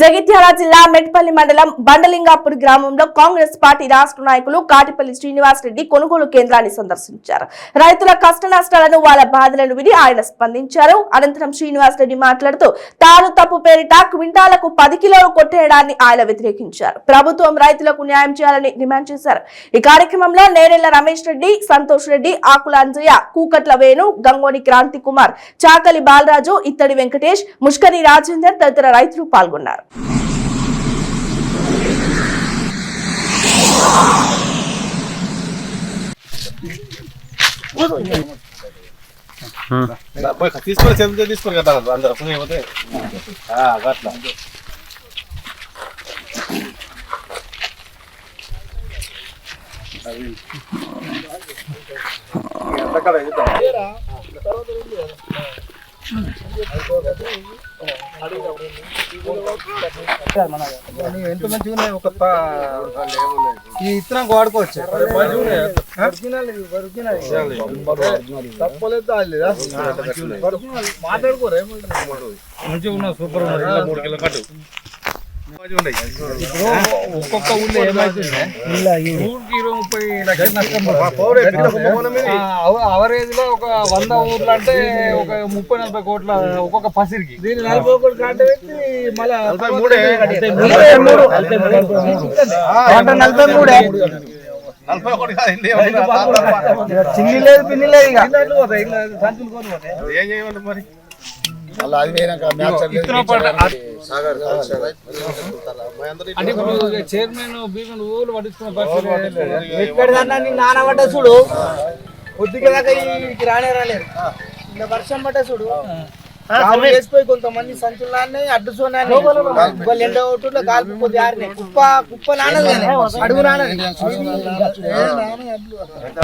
జగిత్యాల జిల్లా మెట్పల్లి మండలం బండలింగాపూర్ గ్రామంలో కాంగ్రెస్ పార్టీ రాష్ట్ర నాయకులు కాటిపల్లి శ్రీనివాస్ రెడ్డి కొనుగోలు కేంద్రాన్ని సందర్శించారు. రైతుల కష్ట నష్టాలను వాళ్ళ బాధలను విని ఆయన స్పందించారు. అనంతరం శ్రీనివాస్ రెడ్డి మాట్లాడుతూ తాను తప్పు పేరిట క్వింటాలకు పది కిలోలు కొట్టేయడాన్ని ఆయన వ్యతిరేకించారు. ప్రభుత్వం రైతులకు న్యాయం చేయాలని డిమాండ్ చేశారు. ఈ కార్యక్రమంలో నేరెళ్ళ రమేష్ రెడ్డి సంతోష్ రెడ్డి ఆకుల అంజయ్య కూకట్ల వేణు గంగోని క్రాంతి కుమార్ చాకలి బాలరాజు ఇత్తడి వెంకటేష్ ముష్కరి రాజేందర్ తదితర రైతులు పాల్గొన్నారు. తీసుకొని చెందితే తీసుకొని కదా అందరూ లేకపోతే అట్లా ఎంత మంచిగా ఉన్నాయి? ఒక ఈ ఇత్తనం వాడుకోవచ్చు ఒరిజినల్ ఇది, ఒరిజినల్ తప్పలేదు తాగలేదా? మాట్లాడుకోరా మంచిగా ఉన్నా సూపర్ ఉన్నారు మూడు కిలో కట్టు. ఒక్కొక్క ఊళ్ళో ఏమైతుంది ఊరికి ఇరవై ముప్పై లక్షల నష్టం అవరేజ్లో ఒక వంద ఊర్లు అంటే ఒక ముప్పై నలభై కోట్ల ఒక్కొక్క పసిరికి దీన్ని నలభై కోట్లు కాంట నలభై మూడే. చిన్ని లేదు పిన్ని లేదు. ఇక సంచులు కొని పోతాయి. ఏం చేయమంటారు మరి అంటే ఇప్పుడు చైర్మన్ భీమన్ ఊళ్ళు పట్టించుకున్న పరిస్థితి లేదు. ఎక్కడిదన్నా నీ నానబడ్డ చూడు. పొద్దుకి దాకా ఈ రానే రాలేరు నిన్న వర్షం పడ్డ చూడు. వేసిపోయి కొంతమంది సంచులు నాన్నాయి అడ్డు సోనాయి వాళ్ళు ఎండ ఒట్టులో కాలు కొద్ది ఆరినాయి. కుప్ప కుప్ప నానదు అడుగు నానదు.